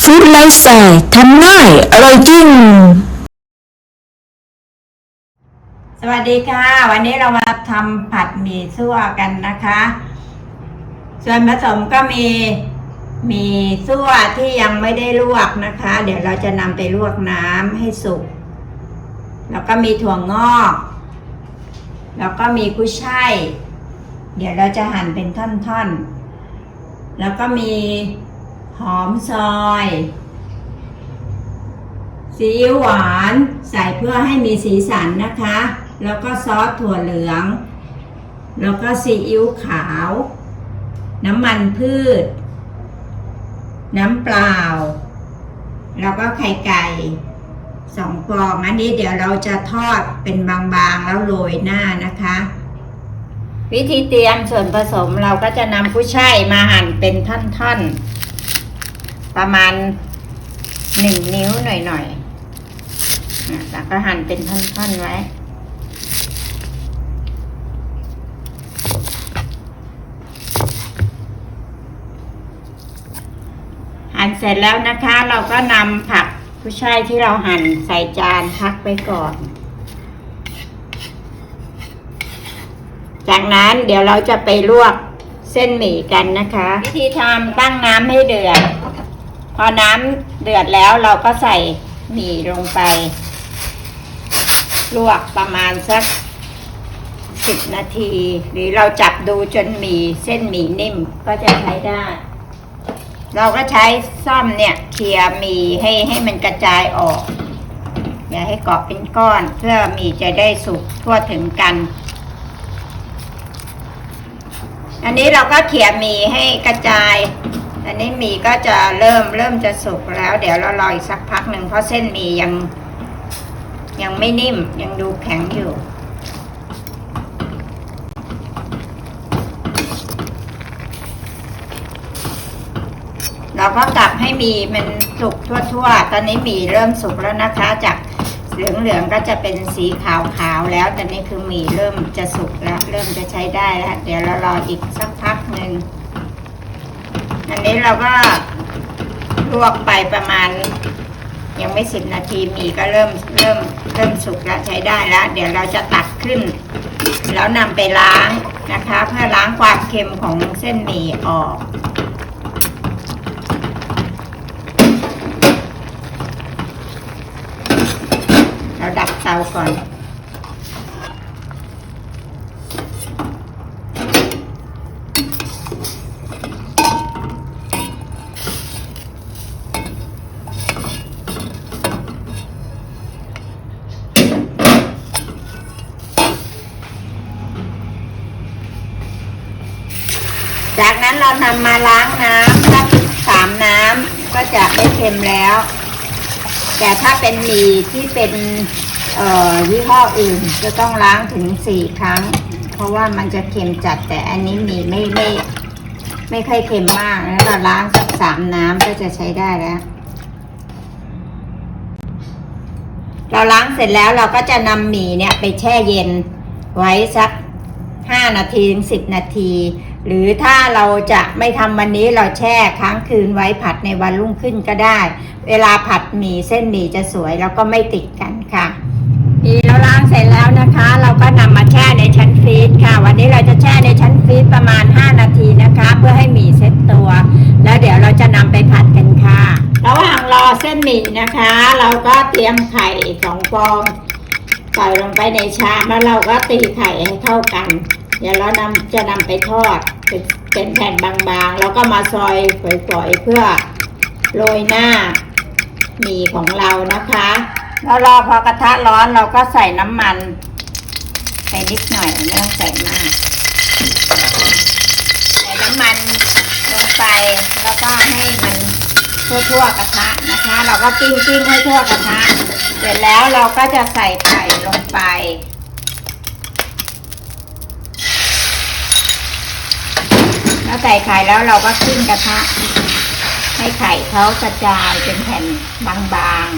ฟู้ดไลฟ์สไตล์ทำง่าย อร่อยจริง สวัสดีค่ะ วันนี้เรามาทำผัดหมี่ซั่วกันนะคะ ส่วนผสมก็มีหมี่ซั่วที่ยังไม่ได้ลวกนะคะ เดี๋ยวเราจะนำไปลวกน้ำให้สุก แล้วก็มีถั่วงอก แล้วก็มีกุ้ยช่าย เดี๋ยวเราจะหั่นเป็นท่อนๆ แล้วก็มี หอมซอยซีอิ๊วหวานใส่เพื่อให้มีสีสันนะคะ แล้วก็ซอสถั่วเหลือง แล้วก็ซีอิ๊วขาว น้ำมันพืช น้ำเปล่า แล้วก็ไข่ไก่สองฟองอันนี้เดี๋ยวเราจะทอดเป็นบางๆแล้วโรยหน้านะคะ วิธีเตรียมส่วนผสมเราก็จะนำกุ้ยช่ายมาหั่นเป็นท่อนๆ ประมาณหนึ่งนิ้วหน่อยๆอะแล้วก็หั่นเป็นท่อนๆไว้ หั่นเสร็จแล้วนะคะ เราก็นำผักผู้ช่ายที่เราหั่นใส่จานพักไปก่อน จากนั้นเดี๋ยวเราจะไปลวกเส้นหมี่กันนะคะ วิธีทำตั้งน้ำให้เดือด พอน้ำเดือดแล้วเราก็ใส่หมี่ลงไป ลวกประมาณสักสิบนาที หรือเราจับดูจนหมี่เส้นหมี่นิ่มก็จะใช้ได้ เราก็ใช้ซ่อมเนี่ยเคลียหมี่ให้ให้มันกระจายออก อย่าให้เกาะเป็นก้อนเพื่อหมี่จะได้สุกทั่วถึงกัน อันนี้เราก็เขี่ยหมี่ให้กระจาย อันนี้มีก็จะเริ่มเริ่มจะสุกแล้ว เดี๋ยวเรารออีกสักพักหนึ่งเพราะเส้นมียัง ยังไม่นิ่มยังดูแข็งอยู่ เราก็กลับให้มีมันสุกทั่วๆ ตอนนี้มีเริ่มสุกแล้วนะคะ จากเหลืองๆก็จะเป็นสีขาวๆแล้วตอนนี้คือมีเริ่มจะสุกแล้ว เริ่มจะใช้ได้แล้ว เดี๋ยวเรารออีกสักพักหนึ่ง นี้เราก็ลวกไปประมาณ ยังไม่สิบนาทีหมี่ก็เริ่มเริ่มเริ่มสุกแล้วใช้ได้แล้ว เดี๋ยวเราจะตักขึ้น แล้วนำไปล้างนะคะ เพื่อล้างความเค็มของเส้นหมี่ออกเราดับเตาก่อน จากนั้นเรานำมาล้างน้ำสักสามน้ำก็จะไม่เค็มแล้ว แต่ถ้าเป็นหมี่ที่เป็นยี่ห้ออื่นจะต้องล้างถึงสี่ครั้ง เพราะว่ามันจะเค็มจัดแต่อันนี้หมี่ไม่ไม่ไม่ค่อยเค็มมากแล้วเราล้างสักสามน้ำก็จะใช้ได้แล้ว เราล้างเสร็จแล้วเราก็จะนำหมี่เนี่ยไปแช่เย็นไว้สักห้านาทีถึงสิบนาที หรือถ้าเราจะไม่ทำวันนี้เราแช่ค้างคืนไว้ผัดในวันรุ่งขึ้นก็ได้ เวลาผัดหมี่เส้นหมี่จะสวยแล้วก็ไม่ติดกันค่ะหมี่เราล้างเสร็จแล้วนะคะ เราก็นำมาแช่ในชั้นฟรีซค่ะ วันนี้เราจะแช่ในชั้นฟรีซประมาณ 5 นาทีนะคะ เพื่อให้หมี่เซ็ตตัว แล้วเดี๋ยวเราจะนำไปผัดกันค่ะ ระหว่างรอเส้นหมี่นะคะ เราก็เตรียมไข่สองฟองใส่ลงไปในชามแล้วเราก็ตีไข่ให้เข้ากัน เดี๋ยวเรานำจะนำไปทอดเป็นเป็นแผ่นบางๆ แล้วก็มาซอยฝอยๆเพื่อโรยหน้าหมี่ของเรานะคะแล้วรอพอกระทะร้อนเราก็ใส่น้ำมันไปนิดหน่อยไม่ต้องใส่มากใส่น้ำมันลงไปแล้วก็ให้มันทั่วๆกระทะนะคะ เราก็กิ้งกิ้งๆให้ทั่วกระทะ เสร็จแล้วเราก็จะใส่ไข่ลงไป แล้วใส่ไข่แล้วเราก็ขึ้นกระทะ ให้ไข่เขากระจายเป็นแผ่นบางๆ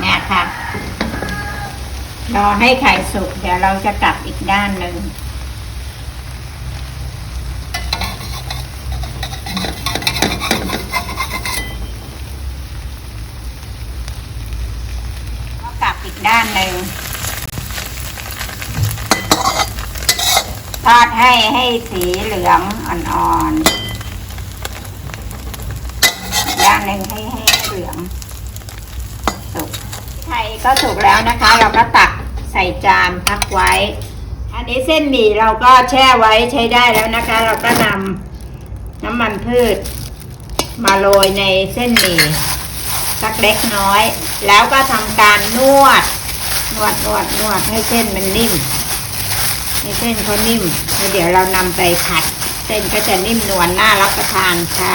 เนี่ยค่ะ รอให้ไข่สุกเดี๋ยวเราจะกลับอีกด้านหนึ่ง ทอด ให้ให้สีเหลืองอ่อนๆย่างหนึ่งให้ให้เหลืองสุกไข่ก็สุกแล้วนะคะ เราก็ตักใส่จานพักไว้ อันนี้เส้นหมี่เราก็แช่ไว้ใช้ได้แล้วนะคะ เราก็นำน้ำมันพืช มาโรยในเส้นหมี่สักเล็กน้อย แล้วก็ทำการนวด นวดนวดนวดให้เส้นมันนิ่ม ให้เส้นเขานิ่มแล้วเดี๋ยวเรานำไปผัด เส้นก็จะนิ่มนวลน่ารับประทานค่ะ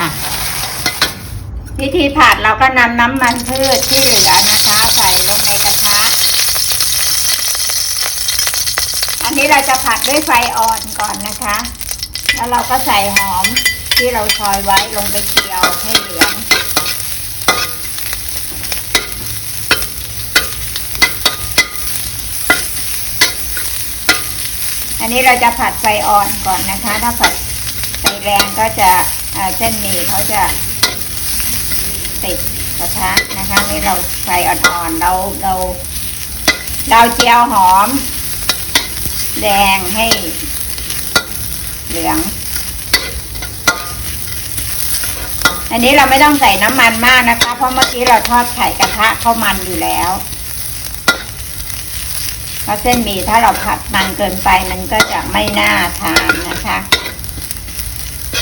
วิธีผัดเราก็นำน้ำมันพืชที่เหลือนะคะ ใส่ลงในกระทะ อันนี้เราจะผัดด้วยไฟอ่อนก่อนนะคะ แล้วเราก็ใส่หอมที่เราซอยไว้ลงไปเจียวให้เหลือง อันนี้เราจะผัดไฟอ่อนก่อนนะคะ ถ้าผัดไฟแรงก็จะเอ่อเส้นหมี่เขาจะติดกระทะนะคะนี่เราไฟอ่อนๆเราเราเราเจียวหอม แดงให้เหลือง อันนี้เราไม่ต้องใส่น้ำมันมากนะคะ เพราะเมื่อกี้เราทอดไข่กระทะเข้ามันอยู่แล้ว เพราะเส้นหมี่ถ้าเราผัดมันเกินไปมันก็จะไม่น่าทานนะคะ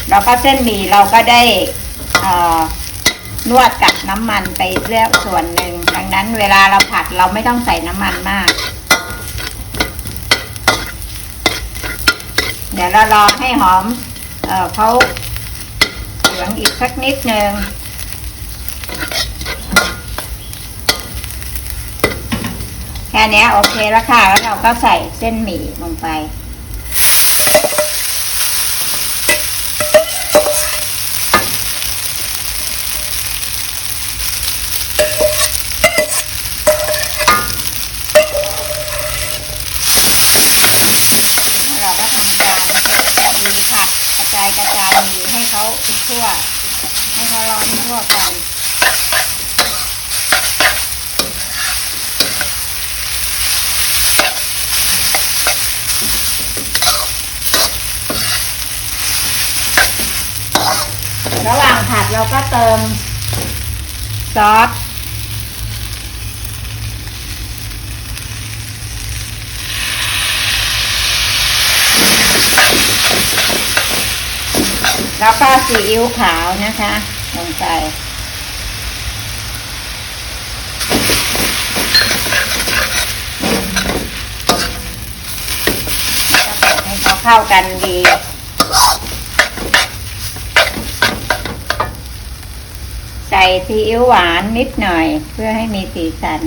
แล้วก็เส้นหมี่เราก็ได้นวดกับน้ำมันไปเรื่อยส่วนหนึ่งดังนั้นเวลาเราผัดเราไม่ต้องใส่น้ำมันมาก เดี๋ยวเรารอให้หอมเออเขาเหลืองอีกสักนิดหนึ่ง ค่นี้โอเคแล้วค่ะ แล้วเราก็ใส่เส้นหมี่ลงไป เราก็ทำการมีผัดกระจายกระจายหมีให้เขาทั่ว ให้เขาร้อนทั่วกัน ระหว่างผัดเราก็เติมซอสแล้วก็ซีอิ๊วขาวนะคะ ลงไปแล้วก็เปิดให้เขาเข้ากันดี ส่ซีอิ๊วหวานนิดหน่อย เพื่อให้มีสีสัน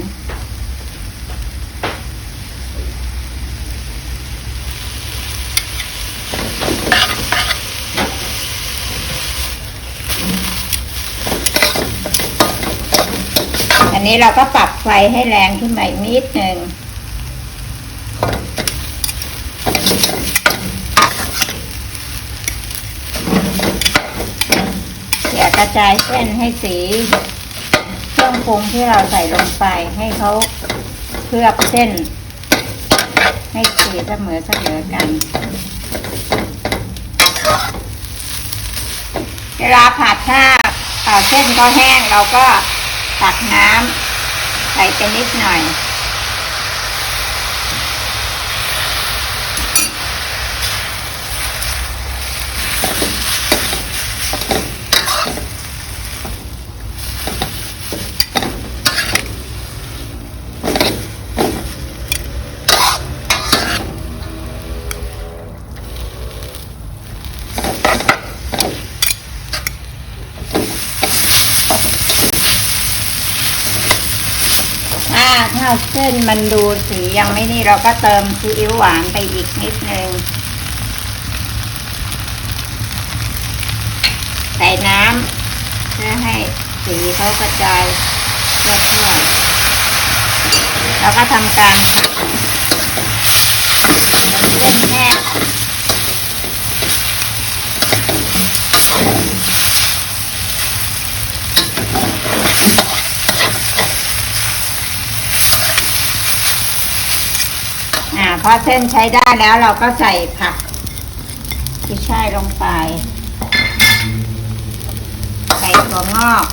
อันนี้เราก็ปรับไฟให้แรงขึ้นมาอีกนิดหนึ่ง เขี่ย กระจายเส้นให้สี เครื่องปรุงที่เราใส่ลงไปให้เขาเคลือบเส้น ให้สีเสมอเสมอกัน เวลาผัดถ้าเอ่อเส้นเขาแห้งเราก็ตักน้ำใส่ไปนิดหน่อย ถ้าถ้าเส้นมันดูสียังไม่นี่เราก็เติมซีอิ๊วหวานไปอีกนิดนึงใส่น้ำเพื่อให้สีเขากระจายทั่วๆแล้วก็ทำการผัดจนเส้นแห้ง อ่า พอเส้นใช้ได้แล้วเราก็ใส่ผักกุ้ยช่ายลงไป ใส่ถั่วงอก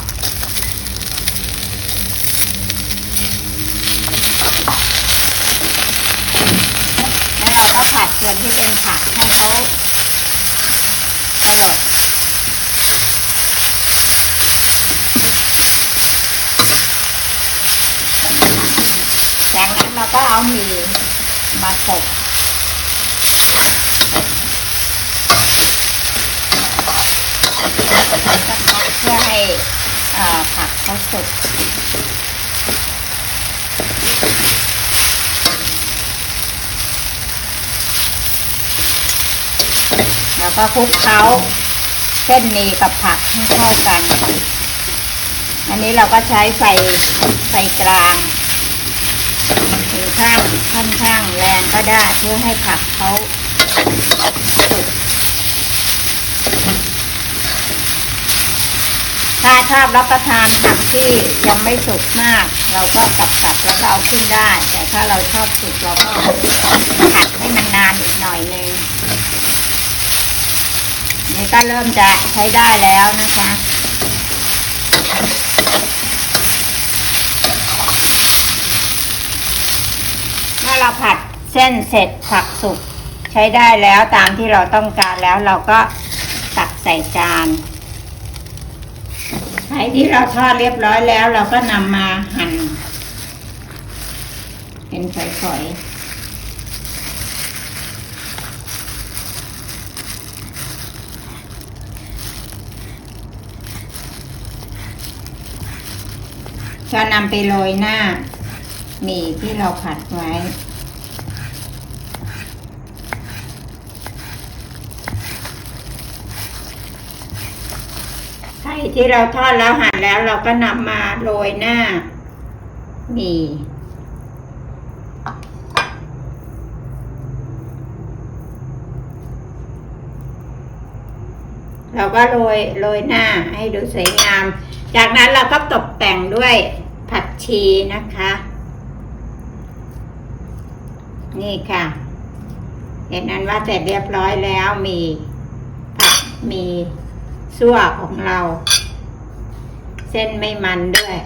แล้วเราก็ผัดส่วนที่เป็นผักให้เขาสลดจากนั้นเราก็เอาหมี่ มาโขลกเพื่อให้อ่อผักเขาสุกแล้วก็คลุกเคล้าเส้นมีกับผักให้เข้ากัน อันนี้เราก็ใช้ไฟไฟกลาง ถึงข้างค่อนข้างแรงก็ได้เพื่อให้ผักเขาสุกถ้าชอบรับประทานผักที่ยังไม่สุกมาก เราก็กลับกลับๆแล้วก็เอาขึ้นได้ แต่ถ้าเราชอบสุกเราก็ผัดให้มันนานอีกหน่อยนึงนี่ก็เริ่มจะใช้ได้แล้วนะคะ เราผัดเส้นเสร็จผักสุกใช้ได้แล้วตามที่เราต้องการแล้วเราก็ตักใส่จานไข่ที่เราทอดเรียบร้อยแล้ว เราก็นำมาหั่น เป็นฝอยๆก็นำไปโรยหน้าหมี่ที่เราผัดไว้ ไข่ที่เราทอดแล้วหั่นแล้วเราก็นำมาโรยหน้าหมี่เราก็โรยโรยหน้าให้ดูสวยงาม จากนั้นเราก็ตกแต่งด้วยผักชีนะคะ นี่ค่ะ เห็นนั้นว่าเสร็จเรียบร้อยแล้วมีผักมี ซั่วของเรา เส้นไม่มันด้วย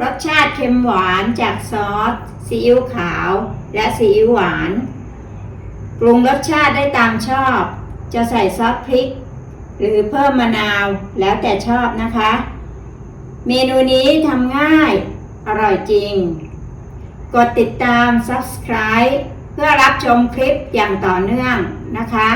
รสชาติเค็มหวานจากซอสซีอิ๊วขาว และซีอิ๊วหวาน ปรุงรสชาติได้ตามชอบ จะใส่ซอสพริก หรือเพิ่มมะนาวแล้วแต่ชอบนะคะ เมนูนี้ทำง่าย อร่อยจริง กดติดตาม subscribe เพื่อรับชมคลิปอย่างต่อเนื่องนะคะ